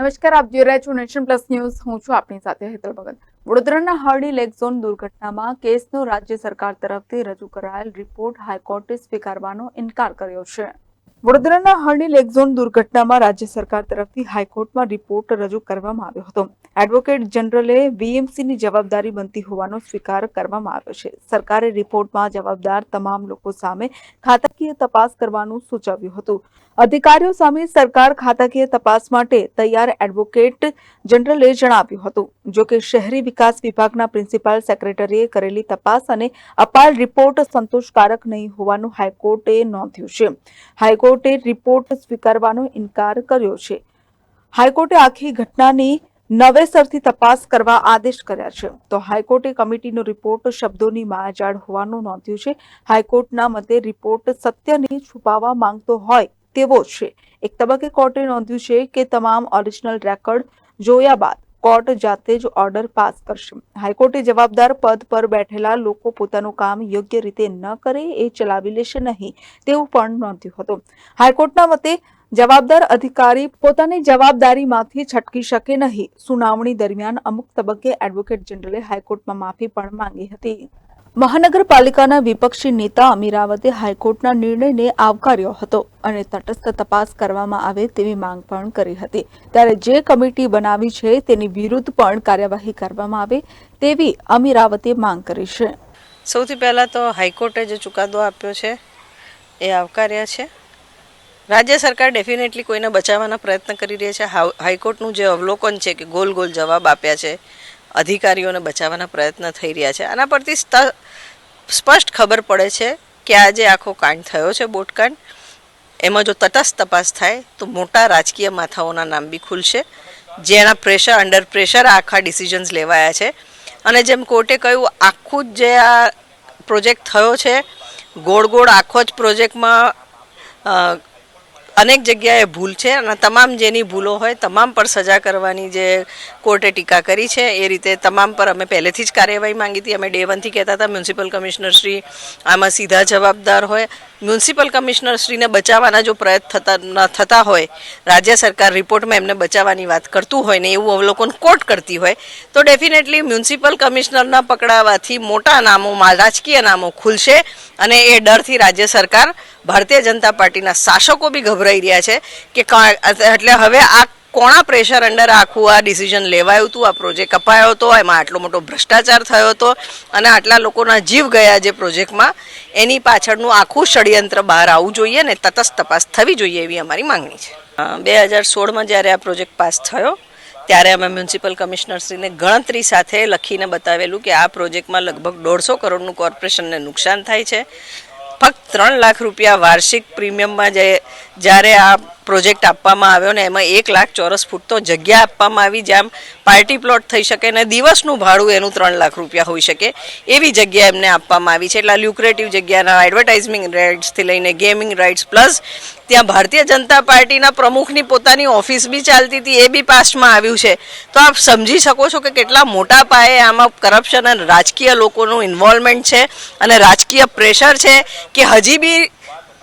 નમસ્કાર, આપ જોઈ રહ્યા છો નેશન પ્લસ ન્યૂઝ. હું છું આપની સાથે હેતલ ભગત. વડોદરાના હરણી લેક ઝોન દુર્ઘટનામાં કેસનો રાજ્ય સરકાર તરફથી રજૂ કરાયેલ રિપોર્ટ હાઈકોર્ટે સ્વીકારવાનો ઇનકાર કર્યો છે. વડોદરાના હરણી લેકઝોન દુર્ઘટનામાં રાજ્ય સરકાર તરફથી હાઈકોર્ટમાં રિપોર્ટ રજૂ કરવામાં આવ્યો હતો. એડવોકેટ જનરલે વીએમસીની જવાબદારી બનતી હોવાનો સ્વીકાર કરવામાં આવ્યો છે. સરકારે રિપોર્ટમાં જવાબદાર તમામ લોકો સામે ખાતાકીય તપાસ કરવાનું સૂચવ્યું હતું. અધિકારીઓ સામે સરકાર ખાતાકીય તપાસ માટે તૈયાર એડવોકેટ જનરલે જણાવ્યું હતું. જોકે શહેરી વિકાસ વિભાગના પ્રિન્સિપાલ સેક્રેટરીએ કરેલી તપાસ અને અપાયેલ રિપોર્ટ સંતોષકારક નહીં હોવાનું હાઈકોર્ટે નોંધ્યું છે. હાઈકોર્ટે રિપોર્ટ સ્વીકારવાનો ઇનકાર કર્યો છે. હાઈકોર્ટે આખી ઘટનાની નવેસરથી તપાસ કરવા આદેશ કર્યા છે. તો હાઈકોર્ટે કમિટીનો રિપોર્ટ શબ્દોની માયાજાળ હોવાનું નોંધ્યું છે. હાઈકોર્ટના મતે રિપોર્ટ સત્યને છુપાવવા માંગતો હોય તેવો છે. એક તબક્કે કોર્ટે નોંધ્યું છે કે તમામ ઓરિજિનલ રેકોર્ડ જોયા બાદ કોર્ટ જાતે જ ઓર્ડર પાસ કરશે. હાઈકોર્ટે જવાબદાર પદ પર બેઠેલા લોકો પોતાનું કામ યોગ્ય રીતે ન કરે એ ચલાવી લેશે નહીં તેવું પણ નોંધ્યું હતું. હાઈકોર્ટના મતે જવાબદાર અધિકારી પોતાની જવાબદારીમાંથી છટકી શકે નહીં. સુનાવણી દરમિયાન અમુક તબક્કે એડવોકેટ જનરલે હાઈકોર્ટમાં માફી પણ માંગી હતી. મહાનગરપાલિકાના વિપક્ષી નેતા અમીરાવતે હાઈકોર્ટના નિર્ણયને આવકાર્યો હતો અને તટસ્થ તપાસ કરવામાં આવે તેવી માંગ પણ કરી હતી. ત્યારે જે કમિટી બનાવી છે તેની વિરુદ્ધ પણ કાર્યવાહી કરવામાં આવે તેવી અમીરાવતે માંગ કરી છે. સૌથી પહેલાં તો હાઈકોર્ટે જે ચુકાદો આપ્યો છે એ આવકાર્યા છે. રાજ્ય સરકાર ડેફિનેટલી કોઈને બચાવવાના પ્રયત્ન કરી રહી છે. હાઈકોર્ટનું જે અવલોકન છે કે ગોલ ગોલ જવાબ આપ્યા છે અધિકારીઓને બચાવવાના પ્રયત્ન થઈ રહ્યા છે. આના પરથી સ્પષ્ટ ખબર પડે છે કે આ જે આખો કાંડ થયો છે બોટકાંડ. એમાં જો તટસ્થ તપાસ થાય, તો મોટા રાજકીય માથાઓના નામ બી ખુલશે, જેના પ્રેશર અંડર પ્રેશર આખા ડિસિઝન્સ લેવાયા છે. અને જેમ કોર્ટે કહ્યું, આખું જ જે આ પ્રોજેક્ટ થયો છે ગોળ ગોળ આખો જ પ્રોજેક્ટમાં અનેક જગ્યાએ ભૂલ છે અને તમામ જેની ભૂલો હોય, તમામ પર સજા કરવાની જે કોર્ટે ટીકા કરી છે, એ રીતે તમામ પર અમે પહેલેથી જ કાર્યવાહી માંગી હતી. અમે ડે વનથી કહેતા હતા, મ્યુનિસિપલ કમિશનર શ્રી આમાં સીધા જવાબદાર હોય. મ્યુનિસિપલ કમિશનર શ્રીને બચાવવાના જો પ્રયત્ન થતા ન, થતા હોય, રાજ્ય સરકાર રિપોર્ટમાં એમને બચાવવાની વાત કરતું હોય ને એવું અવલોકન કોર્ટ કરતી હોય, તો ડેફિનેટલી મ્યુનિસિપલ કમિશનરના પકડાવાથી મોટા નામોમાં રાજકીય નામો ખુલશે અને એ ડરથી રાજ્ય સરકાર, ભારતીય જનતા પાર્ટીના શાસકો બી ગભરાઈ રહ્યા છે કા- એટલે હવે આ કોણા પ્રેશર અંડર આખું આ ડિસિઝન લેવાયું હતું આ પ્રોજેક્ટ અપાયો હતો એમાં આટલો મોટો ભ્રષ્ટાચાર થયો હતો અને આટલા લોકોના જીવ ગયા જે પ્રોજેક્ટમાં એની પાછળનું આખું ષડયંત્ર બહાર આવવું જોઈએ ને તટસ્થ તપાસ થવી જોઈએ એવી અમારી માંગણી છે. બે હજાર સોળમાં જ્યારે આ પ્રોજેક્ટ પાસ થયો, ત્યારે અમે મ્યુનિસિપલ કમિશનરશ્રીને ગણતરી સાથે લખીને બતાવેલું કે આ પ્રોજેક્ટમાં લગભગ દોઢસો કરોડનું કોર્પોરેશનને નુકસાન થાય છે. ફક્ત ત્રણ લાખ રૂપિયા વાર્ષિક પ્રીમિયમમાં જે જ્યારે આ પ્રોજેક્ટ આપવામાં આવ્યો ને એમાં એક લાખ ચોરસ ફૂટ તો જગ્યા આપવામાં આવી જ્યાં પાર્ટી પ્લોટ થઈ શકે ને દિવસનું ભાડું એનું ત્રણ લાખ રૂપિયા હોઈ શકે એવી જગ્યા એમને આપવામાં આવી છે. એટલે લ્યુક્રેટિવ જગ્યાના એડવર્ટાઇઝમિંગ રાઇટ્સથી લઈને ગેમિંગ રાઇટ્સ પ્લસ ત્યાં ભારતીય જનતા પાર્ટીના પ્રમુખની પોતાની ઓફિસ બી ચાલતી હતી, એ બી પાસ્ટમાં આવ્યું છે. તો આપ સમજી શકો છો કે કેટલા મોટા પાયે આમાં કરપ્શન અને રાજકીય લોકોનું ઇન્વોલ્વમેન્ટ છે અને રાજકીય પ્રેશર છે કે હજી બી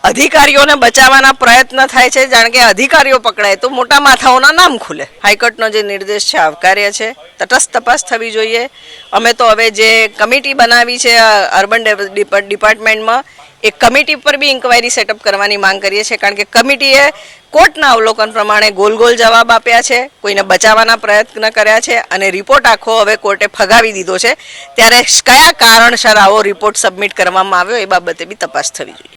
અધિકારીઓને બચાવવાના પ્રયત્ન થાય છે. જાણ કે અધિકારીઓ પકડાય તો મોટા માથાઓના નામ ખુલે. હાઈકોર્ટનો જે નિર્દેશ છે આવકાર્ય છે. તટસ્થ તપાસ થવી જોઈએ. અમે તો હવે જે કમિટી બનાવી છે અર્બન ડિપાર્ટમેન્ટમાં, એ કમિટી પર બી ઇન્કવાયરી સેટઅપ કરવાની માંગ કરીએ છીએ. કારણ કે કમિટીએ કોર્ટના અવલોકન પ્રમાણે ગોલ ગોલ જવાબ આપ્યા છે. કોઈને બચાવવાના પ્રયત્ન કર્યા છે અને રિપોર્ટ આખો હવે કોર્ટે ફગાવી દીધો છે. ત્યારે કયા કારણસર આવો રિપોર્ટ સબમિટ કરવામાં આવ્યો એ બાબતે બી તપાસ થવી જોઈએ.